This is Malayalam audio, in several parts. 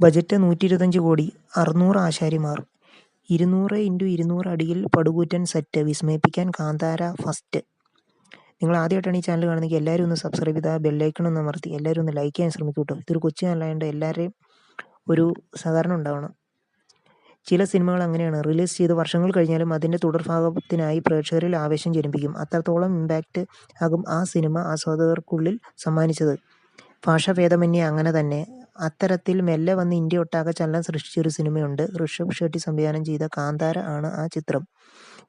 ബജറ്റ് നൂറ്റി ഇരുപത്തഞ്ച് കോടി അറുന്നൂറ് ആശാരിമാർ. ഇരുന്നൂറ് ഇന്റു ഇരുന്നൂറ് അടിയിൽ പടുകൂറ്റൻ സെറ്റ് വിസ്മയിപ്പിക്കാൻ കാന്താര ഫസ്റ്റ്. നിങ്ങൾ ആദ്യമായിട്ടാണ് ഈ ചാനൽ കാണുന്നെങ്കിൽ എല്ലാവരും ഒന്ന് സബ്സ്ക്രൈബ് ചെയ്താൽ ബെല്ലൈക്കൺ ഒന്ന് അമർത്തി എല്ലാവരും ഒന്ന് ലൈക്ക് ചെയ്യാൻ ശ്രമിക്കും കേട്ടോ ഇതൊരു കൊച്ചു ചാനലായതുകൊണ്ട് എല്ലാവരുടെയും ഒരു സഹകരണം ഉണ്ടാവണം. ചില സിനിമകൾ അങ്ങനെയാണ്. റിലീസ് ചെയ്ത് വർഷങ്ങൾ കഴിഞ്ഞാലും അതിന്റെ തുടർഭാഗത്തിനായി പ്രേക്ഷകരിൽ ആവേശം ജനിപ്പിക്കും. അത്രത്തോളം ഇമ്പാക്റ്റ് ആകും ആ സിനിമ ആസ്വാദകർക്കുള്ളിൽ സമ്മാനിച്ചത്. ഭാഷാഭേദമന്യേ അങ്ങനെ തന്നെ. അത്തരത്തിൽ മെല്ലെ വന്ന് ഇന്ത്യ ഒട്ടാകെ ചലനം സൃഷ്ടിച്ചൊരു സിനിമയുണ്ട്. ഋഷഭ് ഷെട്ടി സംവിധാനം ചെയ്ത കാന്താര ആണ് ആ ചിത്രം.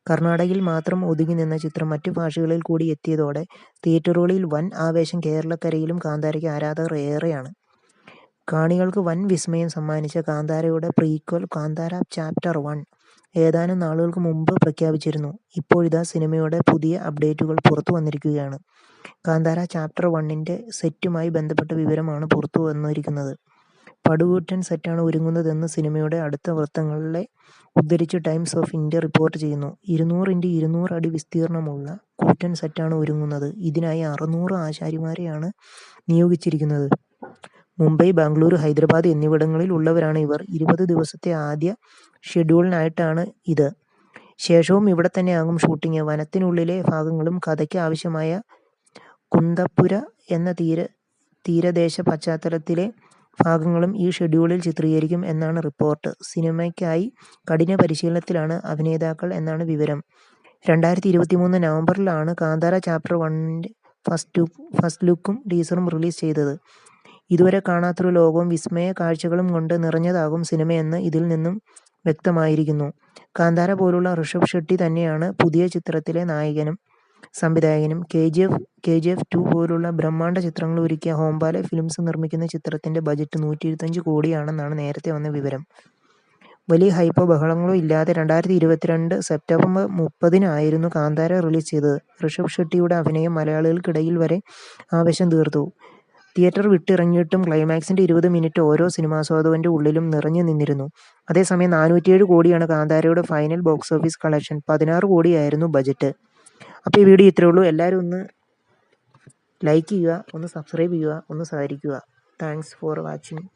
കർണാടകയിൽ മാത്രം ഒതുങ്ങി നിന്ന ചിത്രം മറ്റു ഭാഷകളിൽ കൂടി എത്തിയതോടെ തിയേറ്ററുകളിൽ വൻ ആവേശം കേരളക്കരയിലും കാന്താരയ്ക്ക് ആരാധകർ ഏറെയാണ്. കാണികൾക്ക് വൻ വിസ്മയം സമ്മാനിച്ച കാന്താരയുടെ പ്രീക്വൽ കാന്താര ചാപ്റ്റർ വൺ. ഏതാനും നാളുകൾക്ക് മുമ്പ് പ്രഖ്യാപിച്ചിരുന്നു. ഇപ്പോഴിതാ സിനിമയുടെ പുതിയ അപ്ഡേറ്റുകൾ പുറത്തു വന്നിരിക്കുകയാണ്. കാന്താര ചാപ്റ്റർ വണ്ണിന്റെ സെറ്റുമായി ബന്ധപ്പെട്ട വിവരമാണ് പുറത്തു വന്നിരിക്കുന്നത്. പടുകൂറ്റൻ സെറ്റാണ് ഒരുങ്ങുന്നതെന്ന് സിനിമയുടെ അടുത്ത വൃത്തങ്ങളെ ഉദ്ധരിച്ച് ടൈംസ് ഓഫ് ഇന്ത്യ റിപ്പോർട്ട് ചെയ്യുന്നു. ഇരുന്നൂറ് ഇന്റു ഇരുന്നൂറ് അടി വിസ്തീർണമുള്ള കൂറ്റൻ സെറ്റാണ് ഒരുങ്ങുന്നത്. ഇതിനായി അറുന്നൂറ് ആശാരിമാരെയാണ് നിയോഗിച്ചിരിക്കുന്നത്. മുംബൈ ബാംഗ്ലൂർ ഹൈദരാബാദ് എന്നിവിടങ്ങളിൽ ഉള്ളവരാണ് ഇവർ. ഇരുപത് ദിവസത്തെ ആദ്യ ഷെഡ്യൂളിനായിട്ടാണ് ഇത്. ശേഷവും ഇവിടെ തന്നെയാകും ഷൂട്ടിംഗ്. വനത്തിനുള്ളിലെ ഭാഗങ്ങളും കഥയ്ക്ക് ആവശ്യമായ കുന്തപ്പുര എന്ന തീര തീരദേശ പശ്ചാത്തലത്തിലെ ഭാഗങ്ങളും ഈ ഷെഡ്യൂളിൽ ചിത്രീകരിക്കും എന്നാണ് റിപ്പോർട്ട്. സിനിമയ്ക്കായി കഠിന പരിശീലനത്തിലാണ് അഭിനേതാക്കൾ എന്നാണ് വിവരം. രണ്ടായിരത്തി ഇരുപത്തി മൂന്ന് നവംബറിലാണ് കാന്താര ചാപ്റ്റർ ഫസ്റ്റ് ഫസ്റ്റ് ലുക്കും ടീസറും റിലീസ് ചെയ്തത്. ഇതുവരെ കാണാത്തൊരു ലോകവും വിസ്മയ കാഴ്ചകളും കൊണ്ട് നിറഞ്ഞതാകും സിനിമയെന്ന് ഇതിൽ നിന്നും വ്യക്തമായിരിക്കുന്നു. കാന്താര പോലുള്ള ഋഷഭ് ഷെട്ടി തന്നെയാണ് പുതിയ ചിത്രത്തിലെ നായകനും സംവിധായകനും. K G F K G F two പോലുള്ള ബ്രഹ്മാണ്ഡ ചിത്രങ്ങൾ ഒരുക്കിയ ഹോംബാലെ ഫിലിംസ് നിർമ്മിക്കുന്ന ചിത്രത്തിന്റെ ബജറ്റ് നൂറ്റി ഇരുപത്തഞ്ച് കോടിയാണെന്നാണ് നേരത്തെ വന്ന വിവരം. വലിയ ഹൈപ്പോ ബഹളങ്ങളോ ഇല്ലാതെ രണ്ടായിരത്തി ഇരുപത്തിരണ്ട് സെപ്റ്റംബർ മുപ്പതിനായിരുന്നു കാന്താര റിലീസ് ചെയ്തത്. ഋഷഭ് ഷെട്ടിയുടെ അഭിനയം മലയാളികൾക്കിടയിൽ വരെ ആവേശം തീർത്തു. തിയേറ്റർ വിട്ടിറങ്ങിയിട്ടും ക്ലൈമാക്സിന്റെ ഇരുപത് മിനിറ്റ് ഓരോ സിനിമാസ്വാദകന്റെ ഉള്ളിലും നിറഞ്ഞു നിന്നിരുന്നു. അതേസമയം നാനൂറ്റിയേഴ് കോടിയാണ് കാന്താരയുടെ ഫൈനൽ ബോക്സ് ഓഫീസ് കളക്ഷൻ. പതിനാറ് കോടിയായിരുന്നു ബജറ്റ്. അപ്പോൾ ഈ വീഡിയോ ഇത്രയേ ഉള്ളൂ. എല്ലാവരും ഒന്ന് ലൈക്ക് ചെയ്യുക ഒന്ന് സബ്സ്ക്രൈബ് ചെയ്യുക ഒന്ന് സഹകരിക്കുക. Thanks for watching.